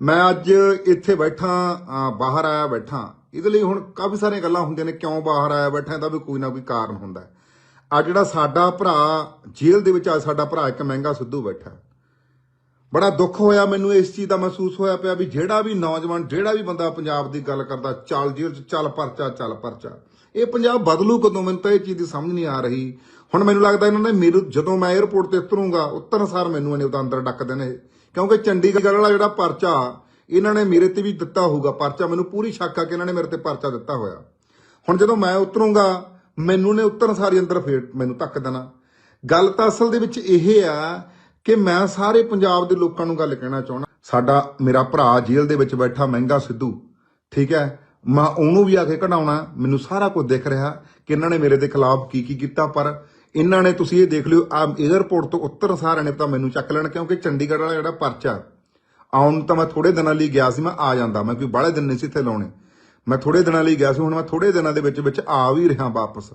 ਮੈਂ ਅੱਜ ਇੱਥੇ ਬੈਠਾ ਬਾਹਰ ਆਇਆ ਬੈਠਾ। ਇਹਦੇ ਲਈ ਹੁਣ ਕਾਫੀ ਸਾਰੀਆਂ ਗੱਲਾਂ ਹੁੰਦੀਆਂ ਨੇ, ਕਿਉਂ ਬਾਹਰ ਆਇਆ ਬੈਠਾ, ਇਹਦਾ ਵੀ ਕੋਈ ਨਾ ਕੋਈ ਕਾਰਨ ਹੁੰਦਾ ਆ ਜਿਹੜਾ ਸਾਡਾ ਭਰਾ, ਜੇਲ੍ਹ ਦੇ ਵਿੱਚ ਆ ਸਾਡਾ ਭਰਾ ਇੱਕ ਮਹਿੰਗਾ ਸਿੱਧੂ ਬੈਠਾ। ਬੜਾ ਦੁੱਖ ਹੋਇਆ ਮੈਨੂੰ ਇਸ ਚੀਜ਼ ਦਾ ਮਹਿਸੂਸ ਹੋਇਆ ਪਿਆ ਵੀ ਜਿਹੜਾ ਵੀ ਨੌਜਵਾਨ, ਜਿਹੜਾ ਵੀ ਬੰਦਾ ਪੰਜਾਬ ਦੀ ਗੱਲ ਕਰਦਾ, ਚੱਲ ਜੇਲ੍ਹ ਚ, ਚੱਲ ਪਰਚਾ ਚੱਲ ਪਰਚਾ। ਇਹ ਪੰਜਾਬ ਬਦਲੂ ਕਦੋਂ? ਮੈਨੂੰ ਤਾਂ ਇਹ ਚੀਜ਼ ਦੀ ਸਮਝ ਨਹੀਂ ਆ ਰਹੀ। ਹੁਣ ਮੈਨੂੰ ਲੱਗਦਾ ਇਹਨਾਂ ਨੇ ਮੇਰੇ, ਜਦੋਂ ਮੈਂ 에어ਪੋਰਟ ਤੇ ਉਤਰੂੰਗਾ, ਉਤਰਨ ਸਾਰ ਮੈਨੂੰ ਇਹਨੇ ਉਹਦਾ ਅੰਦਰ ਡੱਕ ਦੇਣੇ। ਕਿਉਂਕਿ ਚੰਡੀਗੜ੍ਹ ਵਾਲਾ ਜਿਹੜਾ ਪਰਚਾ, ਇਹਨਾਂ ਨੇ ਮੇਰੇ ਤੇ ਵੀ ਦਿੱਤਾ ਹੋਊਗਾ ਪਰਚਾ। ਮੈਨੂੰ ਪੂਰੀ ਸ਼ੱਕ ਆ ਕਿ ਇਹਨਾਂ ਨੇ ਮੇਰੇ ਤੇ ਪਰਚਾ ਦਿੱਤਾ ਹੋਇਆ। ਹੁਣ ਜਦੋਂ ਮੈਂ ਉਤਰੂੰਗਾ, ਮੈਨੂੰ ਨੇ ਉਤਰਨ ਸਾਰੀ ਅੰਦਰ ਫੇਰ ਮੈਨੂੰ ਧੱਕ ਦੇਣਾ। ਗੱਲ ਤਾਂ ਅਸਲ ਦੇ ਵਿੱਚ ਇਹ ਆ ਕਿ ਮੈਂ ਸਾਰੇ ਪੰਜਾਬ ਦੇ ਲੋਕਾਂ ਨੂੰ ਗੱਲ ਕਹਿਣਾ ਚਾਹੁੰਦਾ। ਸਾਡਾ, ਮੇਰਾ ਭਰਾ ਜੇਲ੍ਹ ਦੇ ਵਿੱਚ ਬੈਠਾ, ਮਹਿੰਗਾ ਸਿੱਧੂ। ਠੀਕ ਹੈ? ਮੈਂ ਉਹਨੂੰ ਵੀ ਆ ਕੇ ਕਢਾਉਣਾ। ਮੈਨੂੰ ਸਾਰਾ ਕੁਝ ਦਿਖ ਰਿਹਾ ਕਿ ਇਹਨਾਂ ਨੇ ਮੇਰੇ ਦੇ ਖਿਲਾਫ ਕੀ ਕੀ ਕੀਤਾ, ਪਰ ਇਹਨਾਂ ਨੇ ਤੁਸੀਂ ਇਹ ਦੇਖ ਲਿਓ, ਆ 에ਅਰਪੋਰਟ ਤੋਂ ਉੱਤਰ ਸਾਰ ਨੇ ਤਾਂ ਮੈਨੂੰ ਚੱਕ ਲੈਣ, ਕਿਉਂਕਿ ਚੰਡੀਗੜ੍ਹ ਵਾਲਾ ਜਿਹੜਾ ਪਰਚਾ ਆਉਣ ਤਾਂ ਮੈਂ ਥੋੜੇ ਦਿਨਾਂ ਲਈ ਗਿਆ ਸੀ, ਮੈਂ ਆ ਜਾਂਦਾ, ਮੈਂ ਕੋਈ ਬਾਹਲੇ ਦਿਨ ਨਹੀਂ ਸੀ ਇੱਥੇ ਲਾਉਣੇ। ਮੈਂ ਥੋੜੇ ਦਿਨਾਂ ਲਈ ਗਿਆ ਸੀ, ਹੁਣ ਮੈਂ ਥੋੜੇ ਦਿਨਾਂ ਦੇ ਵਿੱਚ ਵਿੱਚ ਆ ਵੀ ਰਿਹਾ ਵਾਪਸ।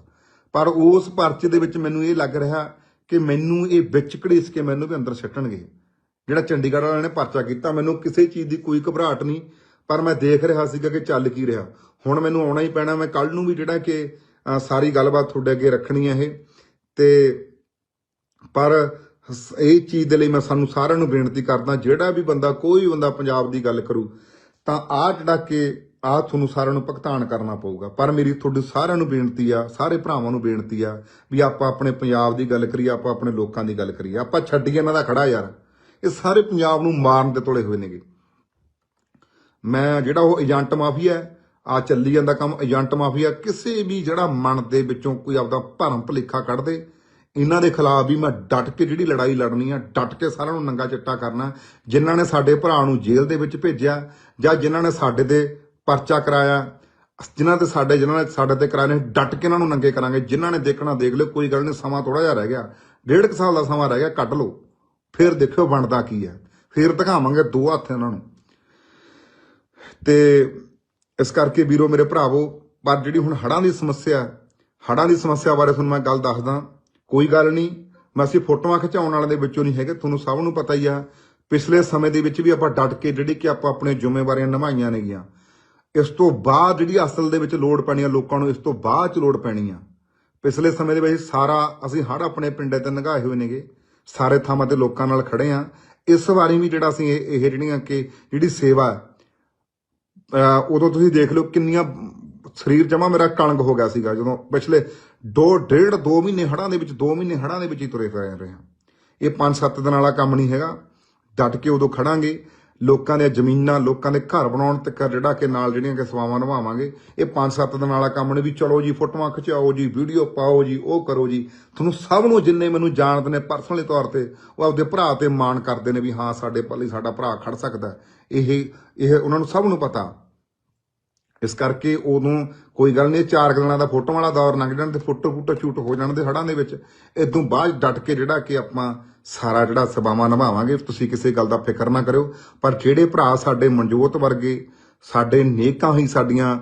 ਪਰ ਉਸ ਪਰਚੇ ਦੇ ਵਿੱਚ ਮੈਨੂੰ ਇਹ ਲੱਗ ਰਿਹਾ ਕਿ ਮੈਨੂੰ ਇਹ ਵਿੱਚ ਘੜੀਸ ਕੇ ਮੈਨੂੰ ਵੀ ਅੰਦਰ ਸੱਟਣਗੇ ਜਿਹੜਾ ਚੰਡੀਗੜ੍ਹ ਵਾਲਿਆਂ ਨੇ ਪਰਚਾ ਕੀਤਾ, ਮੈਨੂੰ ਕਿਸੇ ਚੀਜ਼ ਦੀ ਕੋਈ ਘਬਰਾਹਟ ਨਹੀਂ, ਪਰ ਮੈਂ ਦੇਖ ਰਿਹਾ ਸੀਗਾ ਕਿ ਚੱਲ ਕੀ ਰਿਹਾ। ਹੁਣ ਮੈਨੂੰ ਆਉਣਾ ਹੀ ਪੈਣਾ, ਮੈਂ ਕੱਲ ਨੂੰ ਵੀ ਜਿਹੜਾ ਕਿ ਸਾਰੀ ਗੱਲਬਾਤ ਤੁਹਾਡੇ ਅੱਗੇ ਰੱਖਣੀ ਹੈ ਇਹ। ਤੇ ਪਰ ਸ- ਇਹ ਚੀਜ਼ ਦੇ ਲਈ ਮੈਂ ਸਾਨੂੰ ਸਾਰਿਆਂ ਨੂੰ ਬੇਨਤੀ ਕਰਦਾ, ਜਿਹੜਾ ਵੀ ਬੰਦਾ ਕੋਈ ਬੰਦਾ ਪੰਜਾਬ ਦੀ ਗੱਲ ਕਰੂ, ਤਾਂ ਆ ਜਿਹੜਾ ਕਿ ਆ ਤੁਹਾਨੂੰ ਸਾਰਿਆਂ ਨੂੰ ਭੁਗਤਾਨ ਕਰਨਾ ਪਊਗਾ। ਪਰ ਮੇਰੀ ਤੁਹਾਡੇ ਸਾਰਿਆਂ ਨੂੰ ਬੇਨਤੀ ਆ, ਸਾਰੇ ਭਰਾਵਾਂ ਨੂੰ ਬੇਨਤੀ ਆ, ਵੀ ਆਪਾਂ ਆਪਣੇ ਪੰਜਾਬ ਦੀ ਗੱਲ ਕਰੀਏ, ਆਪਾਂ ਆਪਣੇ ਲੋਕਾਂ ਦੀ ਗੱਲ ਕਰੀਏ। ਆਪਾਂ ਛੱਡੀਏ ਇਹਨਾਂ ਦਾ ਖੜਾ ਯਾਰ। ਇਹ ਸਾਰੇ ਪੰਜਾਬ ਨੂੰ ਮਾਰਨ ਦੇ ਤੋਲੇ ਹੋਏ ਨੇਗੇ। ਮੈਂ ਜਿਹੜਾ ਉਹ ਏਜੰਟ ਮਾਫੀਆ ਆ ਚੱਲੀ ਜਾਂਦਾ ਕੰਮ, ਏਜੰਟ ਮਾਫੀਆ, ਕਿਸੇ ਵੀ ਜਿਹੜਾ ਮਨ ਦੇ ਵਿੱਚੋਂ ਕੋਈ ਆਪਦਾ ਭਰਮ ਭੁਲੇਖਾ ਕੱਢ ਦੇ ਇਹਨਾਂ ਦੇ ਖਿਲਾਫ ਵੀ ਮੈਂ ਡਟ ਕੇ ਜਿਹੜੀ ਲੜਾਈ ਲੜਨੀ ਆ, ਡਟ ਕੇ ਸਾਰਿਆਂ ਨੂੰ ਨੰਗਾ ਚਿੱਟਾ ਕਰਨਾ, ਜਿਨ੍ਹਾਂ ਨੇ ਸਾਡੇ ਭਰਾ ਨੂੰ ਜੇਲ੍ਹ ਦੇ ਵਿੱਚ ਭੇਜਿਆ, ਜਾਂ ਜਿਨ੍ਹਾਂ ਨੇ ਸਾਡੇ ਤੇ ਪਰਚਾ ਕਰਾਇਆ, ਜਿਨ੍ਹਾਂ ਤੇ ਸਾਡੇ, ਜਿਨ੍ਹਾਂ ਨੇ ਸਾਡੇ ਤੇ ਕਰਾਏ ਨੇ, ਡਟ ਕੇ ਇਹਨਾਂ ਨੂੰ ਨੰਗੇ ਕਰਾਂਗੇ, ਜਿਨ੍ਹਾਂ ਨੇ ਦੇਖਣਾ ਦੇਖ ਲਿਓ, ਕੋਈ ਗੱਲ ਨਹੀਂ, ਸਮਾਂ ਥੋੜਾ ਜਿਹਾ ਰਹਿ ਗਿਆ, ਡੇਢ ਕੁ ਸਾਲ ਦਾ ਸਮਾਂ ਰਹਿ ਗਿਆ, ਕੱਢ ਲਓ, ਫਿਰ ਦੇਖਿਓ ਬਣਦਾ ਕੀ ਹੈ, ਫਿਰ ਦਿਖਾਵਾਂਗੇ ਦੋ ਹੱਥ ਇਹਨਾਂ ਨੂੰ। ਤੇ ਇਸ ਕਰਕੇ ਵੀਰੋ ਮੇਰੇ ਭਰਾਵੋ, ਪਰ ਜਿਹੜੀ ਹੁਣ ਹੜਾਂ ਦੀ ਸਮੱਸਿਆ ਹੜਾਂ ਦੀ ਸਮੱਸਿਆ ਬਾਰੇ ਤੁਹਾਨੂੰ ਮੈਂ ਗੱਲ ਦੱਸਦਾ, ਕੋਈ ਗੱਲ ਨਹੀਂ, ਮੈਂ ਅਸੀਂ ਫੋਟੋਆਂ ਖਿਚਾਉਣ ਵਾਲਿਆਂ ਦੇ ਵਿੱਚੋਂ ਨਹੀਂ ਹੈਗੇ, ਤੁਹਾਨੂੰ ਸਭ ਨੂੰ ਪਤਾ ਹੀ ਆ, ਪਿਛਲੇ ਸਮੇਂ ਦੇ ਵਿੱਚ ਵੀ ਆਪਾਂ ਡਟ ਕੇ ਜਿਹੜੀ ਕਿ ਆਪਾਂ ਆਪਣੇ ਜ਼ਿੰਮੇਵਾਰੀਆਂ ਨਿਭਾਈਆਂ ਨੇਗੀਆਂ। ਇਸ ਤੋਂ ਬਾਅਦ ਜਿਹੜੀ ਅਸਲ ਦੇ ਵਿੱਚ ਲੋੜ ਪੈਣੀ ਆ ਲੋਕਾਂ ਨੂੰ, ਇਸ ਤੋਂ ਬਾਅਦ ਚ ਲੋੜ ਪੈਣੀ ਆ। ਪਿਛਲੇ ਸਮੇਂ ਦੇ ਵਿੱਚ ਸਾਰਾ, ਅਸੀਂ ਹੜ ਆਪਣੇ ਪਿੰਡੇ ਤੇ ਨਗਾਏ ਹੋਏ ਨੇਗੇ, ਸਾਰੇ ਥਾਵਾਂ ਤੇ ਲੋਕਾਂ ਨਾਲ ਖੜੇ ਆ। ਇਸ ਵਾਰੀ ਵੀ ਜਿਹੜਾ ਅਸੀਂ ਇਹ ਇਹ ਜਿਹੜੀਆਂ ਕਿ ਜਿਹੜੀ ਸੇਵਾ ਉਦੋਂ ਤੁਸੀਂ ਦੇਖ ਲਓ ਕਿੰਨੀਆਂ ਸਰੀਰ ਜਮਾ ਮੇਰਾ ਕਣਕ ਹੋ ਗਿਆ ਸੀਗਾ, ਜਦੋਂ ਪਿਛਲੇ 2 ਡੇਢ 2 ਮਹੀਨੇ ਹੜਾਂ ਦੇ ਵਿੱਚ 2 ਮਹੀਨੇ ਹੜਾਂ ਦੇ ਵਿੱਚ ਹੀ ਤੁਰੇ ਫਿਰ ਰਹੇ ਹਾਂ। ਇਹ 5-7 ਦਿਨ ਵਾਲਾ ਕੰਮ ਨਹੀਂ ਹੈਗਾ। ਡਟ ਕੇ ਉਦੋਂ ਖੜਾਂਗੇ। ਲੋਕਾਂ ਦੀਆਂ ਜ਼ਮੀਨਾਂ, ਲੋਕਾਂ ਦੇ ਘਰ ਬਣਾਉਣ ਤੱਕ ਜਿਹੜਾ ਕਿ ਨਾਲ ਜਿਹੜੀਆਂ ਕਿ ਸੇਵਾਵਾਂ ਨਿਭਾਵਾਂਗੇ। ਇਹ 5-7 ਦਿਨ ਵਾਲਾ ਕੰਮ ਨਹੀਂ ਵੀ ਚਲੋ ਜੀ, ਫੋਟੋਆਂ ਖਿਚਾਓ ਜੀ, ਵੀਡੀਓ ਪਾਓ ਜੀ, ਉਹ ਕਰੋ ਜੀ। ਤੁਹਾਨੂੰ ਸਭ ਨੂੰ ਜਿੰਨੇ ਮੈਨੂੰ ਜਾਣਦੇ ਨੇ ਪਰਸਨਲੀ ਤੌਰ ਤੇ, ਉਹ ਆਪਦੇ ਭਰਾ ਤੇ ਮਾਣ ਕਰਦੇ ਨੇ ਵੀ ਹਾਂ, ਸਾਡੇ ਪੱਲੇ ਸਾਡਾ ਭਰਾ ਖੜ ਸਕਦਾ। ਇਹ ਇਹ ਉਹਨਾਂ ਨੂੰ ਸਭ ਨੂੰ ਪਤਾ। ਇਸ ਕਰਕੇ ਉਦੋਂ ਕੋਈ ਗੱਲ ਨਹੀਂ, ਚਾਰ ਗੱਲਾਂ ਦਾ ਫੋਟੋ ਵਾਲਾ ਦੌਰ ਲੰਘ ਜਾਣ ਤੇ ਫੋਟੋ ਫੋਟੋ ਸ਼ੂਟ ਹੋ ਜਾਣ ਦੇ ਹੜਾਂ ਦੇ ਵਿੱਚ, ਇਦੋਂ ਬਾਅਦ ਡਟ ਕੇ ਜਿਹੜਾ ਕਿ ਆਪਾਂ ਸਾਰਾ ਜਿਹੜਾ ਸੇਵਾਵਾਂ ਨਿਭਾਵਾਂਗੇ, ਤੁਸੀਂ ਕਿਸੇ ਗੱਲ ਦਾ ਫਿਕਰ ਨਾ ਕਰਿਓ, ਪਰ ਜਿਹੜੇ ਭਰਾ ਸਾਡੇ ਮਨਜੋਤ ਵਰਗੇ, ਸਾਡੇ ਨੇਕਾਂ ਹੀ ਸਾਡੀਆਂ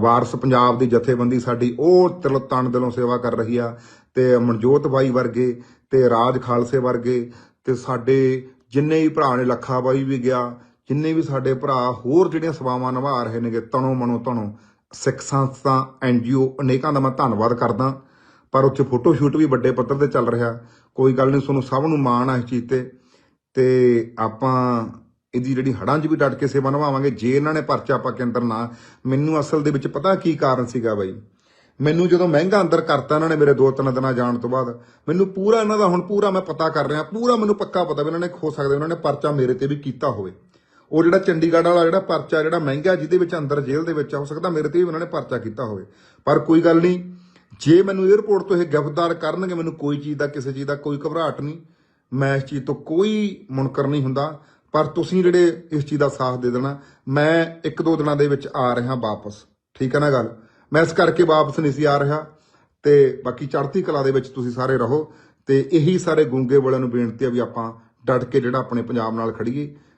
ਵਾਰਸ ਪੰਜਾਬ ਦੀ ਜਥੇਬੰਦੀ ਸਾਡੀ, ਉਹ ਦਿਲ ਤਨ ਦਿਲੋਂ ਸੇਵਾ ਕਰ ਰਹੀ ਆ, ਤੇ ਮਨਜੋਤ ਬਾਈ ਵਰਗੇ, ਤੇ ਰਾਜ ਖਾਲਸੇ ਵਰਗੇ, ਤੇ ਸਾਡੇ ਜਿੰਨੇ ਹੀ ਭਰਾ ਨੇ, ਲੱਖਾ ਬਾਈ ਵੀ ਗਿਆ ਜਿੰਨੇ ਵੀ ਸਾਡੇ ਭਰਾ ਹੋਰ ਜਿਹੜੀਆਂ ਸੇਵਾਵਾਂ ਨਿਭਾ ਰਹੇ ਨੇਗੇ, ਤਣੋ ਮਨੋ ਤਣੋ, ਸਿੱਖ ਸੰਸਥਾ ਐਨਜੀਓ ਅਨੇਕਾਂ ਦਾ ਮੈਂ ਧੰਨਵਾਦ ਕਰਦਾ। ਪਰ ਉੱਥੇ ਫੋਟੋ ਸ਼ੂਟ ਵੀ ਵੱਡੇ ਪੱਧਰ ਤੇ ਚੱਲ ਰਿਹਾ। ਕੋਈ ਗੱਲ ਨਹੀਂ, ਤੁਹਾਨੂੰ ਸਭ ਨੂੰ ਮਾਣ ਆ ਇਸ ਚੀਜ਼ ਤੇ। ਤੇ ਆਪਾਂ ਇਹਦੀ ਜਿਹੜੀ ਹੜਾਂ 'ਚ ਵੀ ਡਟ ਕੇ ਸੇਵਾ ਨਿਭਾਵਾਂਗੇ, ਜੇ ਇਹਨਾਂ ਨੇ ਪਰਚਾ ਆਪਾਂ ਕੇ ਅੰਦਰ ਨਾ, ਮੈਨੂੰ ਅਸਲ ਦੇ ਵਿੱਚ ਪਤਾ ਕੀ ਕਾਰਨ ਸੀਗਾ ਬਾਈ? ਮੈਨੂੰ ਜਦੋਂ ਮਹਿੰਗਾ ਅੰਦਰ ਕਰਤਾ ਇਹਨਾਂ ਨੇ ਮੇਰੇ ਦੋ ਤਿੰਨ ਦਿਨਾਂ ਜਾਣ ਤੋਂ ਬਾਅਦ, ਮੈਨੂੰ ਪੂਰਾ ਇਹਨਾਂ ਦਾ ਹੁਣ ਪੂਰਾ ਮੈਂ ਪਤਾ ਕਰ ਰਿਹਾ, ਪੂਰਾ ਮੈਨੂੰ ਪੱਕਾ ਪਤਾ ਵੀ ਇਹਨਾਂ ਨੇ ਖੋ ਸਕਦੇ, ਉਹਨਾਂ ਨੇ ਪਰਚਾ ਮੇਰੇ ਤੇ ਵੀ ਕੀਤਾ ਹੋਵੇ। ਉਹ ਜਿਹੜਾ ਚੰਡੀਗੜ੍ਹ ਵਾਲਾ ਜਿਹੜਾ ਪਰਚਾ, ਜਿਹੜਾ ਮਹਿੰਗਾ ਜਿਹਦੇ ਵਿੱਚ ਅੰਦਰ ਜੇਲ੍ਹ ਦੇ ਵਿੱਚ ਹੋ ਸਕਦਾ ਮੇਰੇ ਤੇ ਵੀ ਉਹਨਾਂ ਨੇ ਪਰਚਾ ਕੀਤਾ ਹੋਵੇ। ਪਰ ਕੋਈ ਗੱਲ ਨਹੀਂ, ਜੇ ਮੈਨੂੰ 에ਅਰਪੋਰਟ ਤੋਂ ਇਹ ਗ੍ਰਿਫਤਾਰ ਕਰਨਗੇ, ਮੈਨੂੰ ਕੋਈ ਚੀਜ਼ ਦਾ, ਕਿਸੇ ਚੀਜ਼ ਦਾ ਕੋਈ ਘਬਰਾਹਟ ਨਹੀਂ। ਮੈਂ ਇਸ ਚੀਜ਼ ਤੋਂ ਕੋਈ ਮੁਨਕਰ ਨਹੀਂ ਹੁੰਦਾ। ਪਰ ਤੁਸੀਂ ਜਿਹੜੇ ਇਸ ਚੀਜ਼ ਦਾ ਸਾਥ ਦੇ ਦੇਣਾ, ਮੈਂ ਇੱਕ ਦੋ ਦਿਨਾਂ ਦੇ ਵਿੱਚ ਆ ਰਿਹਾ ਵਾਪਸ। ਠੀਕ ਹੈ ਨਾ ਗੱਲ? ਮੈਂ ਇਸ ਕਰਕੇ ਵਾਪਸ ਨਹੀਂ ਸੀ ਆ ਰਿਹਾ। ਤੇ ਬਾਕੀ ਚੜ੍ਹਦੀ ਕਲਾ ਦੇ ਵਿੱਚ ਤੁਸੀਂ ਸਾਰੇ ਰਹੋ। ਤੇ ਇਹੀ ਸਾਰੇ ਗੂੰਗੇ ਵਾਲਿਆਂ ਨੂੰ ਬੇਨਤੀ ਆ ਵੀ ਆਪਾਂ ਡਟ ਕੇ ਜਿਹੜਾ ਆਪਣੇ ਪੰਜਾਬ ਨਾਲ ਖੜੀਏ